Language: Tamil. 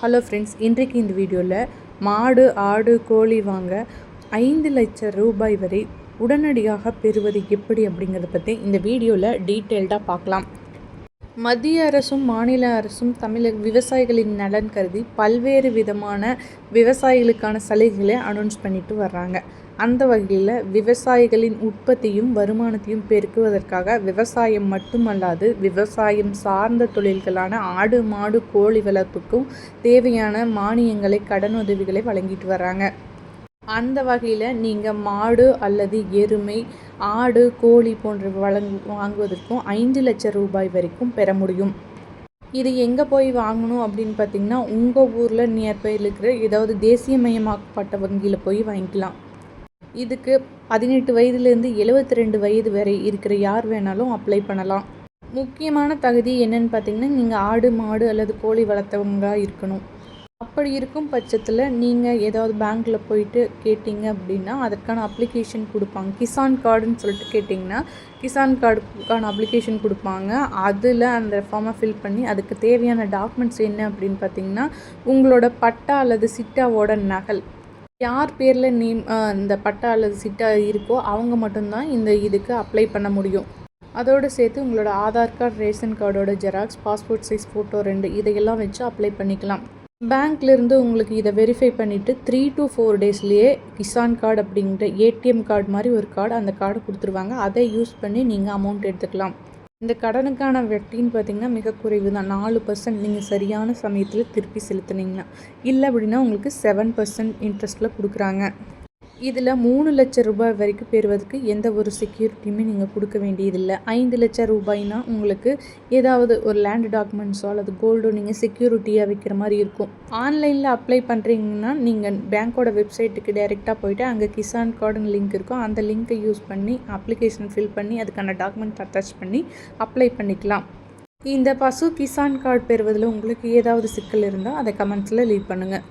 ஹலோ ஃப்ரெண்ட்ஸ் இன்றைக்கு இந்த வீடியோவில் மாடு ஆடு கோழி வாங்க ஐந்து லட்சம் ரூபாய் வரை உடனடியாக பெறுவது எப்படி அப்படிங்கிறத பற்றி இந்த வீடியோவில் டீட்டெயில்டாக பார்க்கலாம். மத்திய அரசும் மாநில அரசும் தமிழக விவசாயிகளின் நலன் கருதி பல்வேறு விதமான விவசாயிகளுக்கான சலுகைகளை அனௌன்ஸ் பண்ணிட்டு வர்றாங்க. அந்த வகையில் விவசாயிகளின் உற்பத்தியும் வருமானத்தையும் பெருக்குவதற்காக விவசாயம் மட்டுமல்லாது விவசாயம் சார்ந்த தொழில்களான ஆடு மாடு கோழி வளர்ப்புக்கும் தேவையான மானியங்களை கடனுதவிகளை வழங்கிட்டு வர்றாங்க. அந்த வகையில் நீங்கள் மாடு அல்லது எருமை ஆடு கோழி போன்ற வழங்கு வாங்குவதற்கும் ஐந்து லட்சம் ரூபாய் வரைக்கும் பெற முடியும். இது எங்கே போய் வாங்கணும் அப்படின்னு பார்த்தீங்கன்னா உங்கள் ஊரில் நியர்பையில் இருக்கிற ஏதாவது தேசியமயமாக்கப்பட்ட வங்கியில் போய் வாங்கிக்கலாம். இதுக்கு பதினெட்டு வயதுலேருந்து எழுபத்தி ரெண்டு வயது வரை இருக்கிற யார் வேணாலும் அப்ளை பண்ணலாம். முக்கியமான தகுதி என்னன்னு பார்த்தீங்கன்னா நீங்கள் ஆடு மாடு அல்லது கோழி வளர்த்தவங்க இருக்கணும். அப்படி இருக்கும் பட்சத்தில் நீங்கள் ஏதாவது பேங்க்கில் போயிட்டு கேட்டிங்க அப்படின்னா அதற்கான அப்ளிகேஷன் கொடுப்பாங்க. கிசான் கார்டுன்னு சொல்லிட்டு கேட்டிங்கன்னா கிசான் கார்டுக்கான அப்ளிகேஷன் கொடுப்பாங்க. அதில் அந்த ஃபார்மை ஃபில் பண்ணி அதுக்கு தேவையான டாக்குமெண்ட்ஸ் என்ன அப்படின்னு பார்த்தீங்கன்னா உங்களோட பட்டா அல்லது சிட்டாவோட நகல். யார் பேரில் நேம் இந்த பட்டா அல்லது சிட்டா இருக்கோ அவங்க மட்டும்தான் இந்த இதுக்கு அப்ளை பண்ண முடியும். அதோடு சேர்த்து உங்களோட ஆதார் கார்டு ரேஷன் கார்டோட ஜெராக்ஸ் பாஸ்போர்ட் சைஸ் ஃபோட்டோ ரெண்டு இதையெல்லாம் வச்சு அப்ளை பண்ணிக்கலாம். பேங்க்லேருந்து உங்களுக்கு இதை வெரிஃபை பண்ணிவிட்டு த்ரீ டு ஃபோர் டேஸ்லேயே கிசான் கார்டு அப்படிங்கிற ஏடிஎம் கார்டு மாதிரி ஒரு கார்டு அந்த கார்டு கொடுத்துருவாங்க. அதை யூஸ் பண்ணி நீங்கள் அமௌண்ட் எடுத்துக்கலாம். இந்த கடனுக்கான வட்டின்னு பார்த்தீங்கன்னா மிக குறைவு தான். நாலு பர்சன்ட் நீங்கள் சரியான சமயத்தில் திருப்பி செலுத்துனீங்கன்னா. இல்லை அப்படின்னா உங்களுக்கு செவன் பர்சன்ட் இன்ட்ரெஸ்ட்டில் கொடுக்குறாங்க. இதில் மூணு லட்சம் ரூபாய் வரைக்கும் பெறுவதற்கு எந்த ஒரு செக்யூரிட்டியுமே நீங்கள் கொடுக்க வேண்டியதில்லை. ஐந்து லட்சம் ரூபாய்னா உங்களுக்கு ஏதாவது ஒரு லேண்டு டாக்குமெண்ட்ஸோ அல்லது கோல்டோ நீங்கள் செக்யூரிட்டியாக வைக்கிற மாதிரி இருக்கும். ஆன்லைனில் அப்ளை பண்ணுறீங்கன்னா நீங்கள் பேங்க்கோட வெப்சைட்டுக்கு டைரெக்டாக போயிட்டு அங்கே கிசான் கார்டுன்னு லிங்க் இருக்கும் அந்த லிங்க்கை யூஸ் பண்ணி அப்ளிகேஷன் ஃபில் பண்ணி அதுக்கான டாக்குமெண்ட் அட்டாச் பண்ணி அப்ளை பண்ணிக்கலாம். இந்த பசு கிசான் கார்டு பெறுவதில் உங்களுக்கு ஏதாவது சிக்கல் இருந்தால் அதை கமெண்ட்ஸில் லீவ் பண்ணுங்கள்